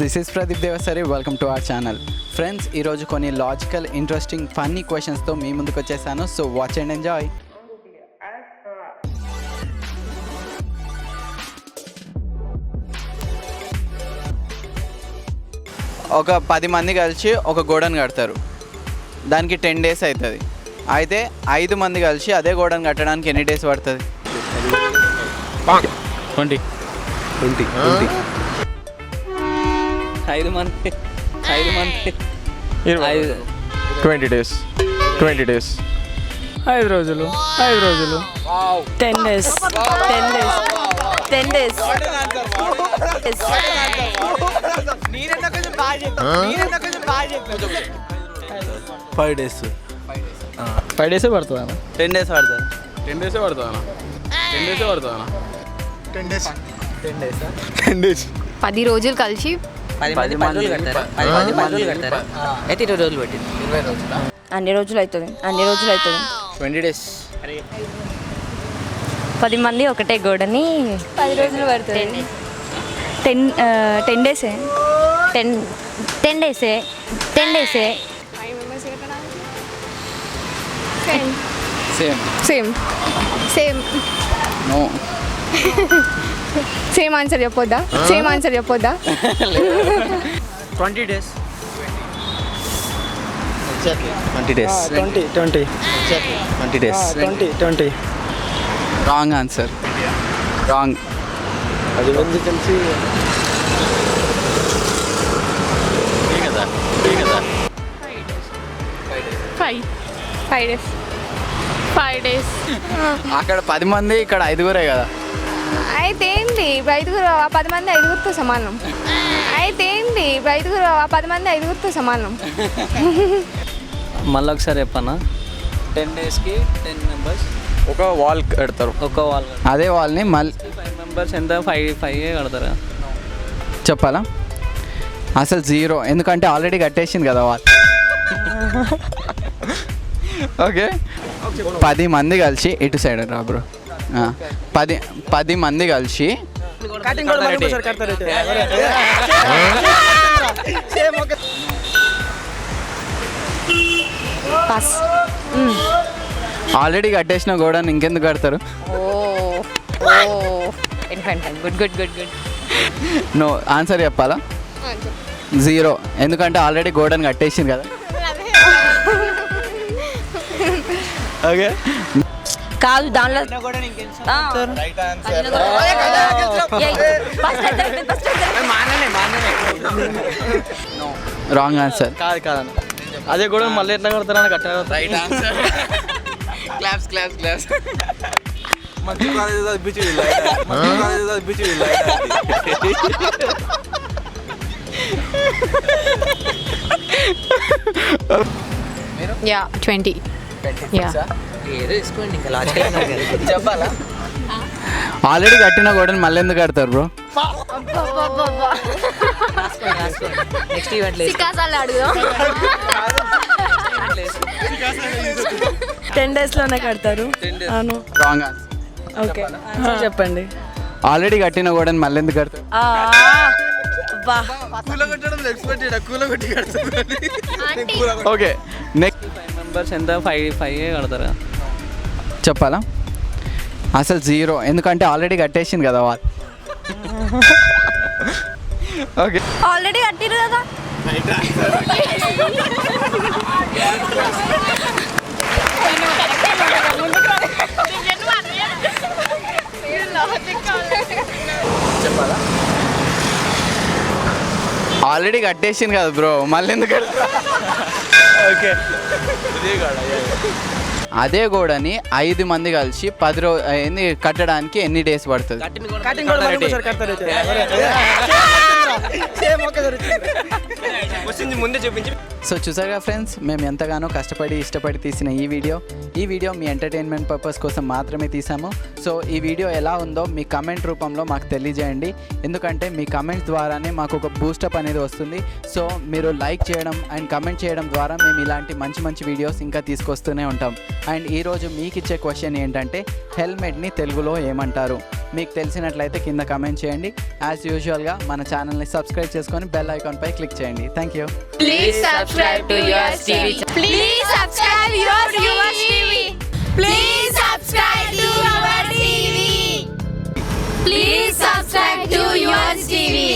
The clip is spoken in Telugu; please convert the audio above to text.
This is Pradeep Devasari welcome to our channel friends ఈరోజు కొన్ని లాజికల్ ఇంట్రెస్టింగ్ ఫన్నీ క్వశ్చన్స్తో మీ ముందుకు వచ్చేసాను. సో వాచ్ అండ్ ఎంజాయ్ ఒక పది మంది కలిసి ఒక గోడను కడతారు. దానికి టెన్ డేస్ అవుతుంది అయితే ఐదు మంది కలిసి అదే గోడను కట్టడానికి ఎన్ని డేస్ పడుతుంది? ట్వంటీ ట్వంటీ ట్వంటీ ఐదు మంది ఐదు మంది ఐదు. Twenty days. Twenty days. ఐదు రోజులు ఐదు రోజులు. Ten days ten days ten days. Five days. Five డేసే పడుతుంది అన్న? టెన్ డేస్ పడుతుంది. టెన్ డేసే పడుతుందా టెన్ డేసే పడుతుందా టెన్ డేస్. పది రోజులు కలిసి పది మంది పనులు కడతారు పది మంది పనులు కడతారు అయితే ఇరవై రోజులు పట్టింది. అన్ని రోజులు అవుతుంది అన్ని రోజులు అవుతుంది ట్వంటీ డేస్. పది మంది ఒకటే గోడని పది రోజులు పడుతుంది. టెన్ టెన్ డేసే? టెన్ టెన్ డేసే? టెన్ డేసే? Same same same no same answer చెప్పొద్దా same answer చెప్పొద్దా twenty days twenty days twenty twenty twenty days twenty twenty wrong answer wrong అది మంది కలిసి five five days five days అక్కడ పది మంది ఇక్కడ ఐదుగురే కదా? అయితే ఏంటి ఇప్పుడు ఐదుగురు ఆ పది మంది ఐదుగురితో సమానం. అయితే ఏంటి ఇప్పుడు ఐదుగురు ఆ పది మంది ఐదుగురితో సమానం. మళ్ళీ ఒకసారి చెప్పన్నా టెన్ డేస్కి టెన్ మెంబర్స్. ఒక వాల్ కడతారు. ఒక్క వాళ్ళు అదే వాళ్ళని మళ్ళీ ఫైవ్ మెంబర్స్ ఎంత? ఫైవ్ ఫైవ్ కడతారు? చెప్పాలా? అసలు జీరో. ఎందుకంటే ఆల్రెడీ కట్టేసింది కదా వాళ్ళు ఓకే. పది మంది కలిసి ఇటు సైడ్ రా బ్రో. పది పది మంది కలిసి. పాస్ ఆల్రెడీ కట్టేసిన గోడని ఇంకెందుకు కడతారు? ఓ ఓ. Fine fine good good good good no answer చెప్పాలా? జీరో ఎందుకంటే ఆల్రెడీ గోడని కట్టేసింది కదా. ఓకే కాదు దానిలో రాంగ్ ఆన్సర్ కాదు కాదన్న అదే కూడా మళ్ళీ ఎట్లా కడతారని కట్ట right answer claps claps claps మంచి కాలేజ్ చదివించి మంచి కాలేజ్ చదివించి యా ట్వంటీ యా ఏదో తీసుకోండి ఇంకా లాజికల్ చెప్పాలా? ఆల్రెడీ కట్టిన గోడని మళ్ళీ ఎందుకు కడతారు బ్రో? నెక్స్ట్ ఈవెంట్ లేదు. టెన్ డేస్లోనే కడతారు. అవును. Wrong okay. చెప్పండి. ఆల్రెడీ కట్టిన గోడని మళ్ళీ ఎందుకు కడతారు? బా ఓకే నెక్స్ట్ ఫైవ్ మెంబర్స్ ఎంత? ఫైవ్ ఫైవ్ కడతారు? చెప్పాలా? అసలు జీరో. ఎందుకంటే ఆల్రెడీ కట్టేసింది కదా వాళ్ళు ఓకే. ఆల్రెడీ కట్టిరు కదా? ఆల్రెడీ కట్టేసింది కదా బ్రో. మళ్ళీ ఎందుకు ఓకే. అదే గోడని ఐదు మంది కలిసి పది రో ఏంది కట్టడానికి ఎన్ని డేస్ పడుతుంది? ముందే చూపించి సో చూసారుగా ఫ్రెండ్స్ మేము ఎంతగానో కష్టపడి ఇష్టపడి తీసిన ఈ వీడియో. ఈ వీడియో మీ ఎంటర్టైన్మెంట్ పర్పస్ కోసం మాత్రమే తీసాము సో ఈ వీడియో ఎలా ఉందో మీ కమెంట్ రూపంలో మాకు తెలియజేయండి. ఎందుకంటే మీ కమెంట్స్ ద్వారానే మాకు ఒక బూస్టప్ అనేది వస్తుంది. సో మీరు లైక్ చేయడం అండ్ కమెంట్ చేయడం ద్వారా మేము ఇలాంటి మంచి మంచి వీడియోస్ ఇంకా తీసుకొస్తూనే ఉంటాం. అండ్ ఈరోజు మీకు ఇచ్చే క్వశ్చన్ ఏంటంటే హెల్మెట్ని తెలుగులో ఏమంటారు? మీకు తెలిసినట్లయితే కింద కమెంట్ చేయండి. యాజ్ యూజువల్గా మన ఛానల్ సబ్స్క్రైబ్ చేసుకొని బెల్ ఐకాన్ పై క్లిక్ చేయండి. Thank you please subscribe please please subscribe please subscribe to your TV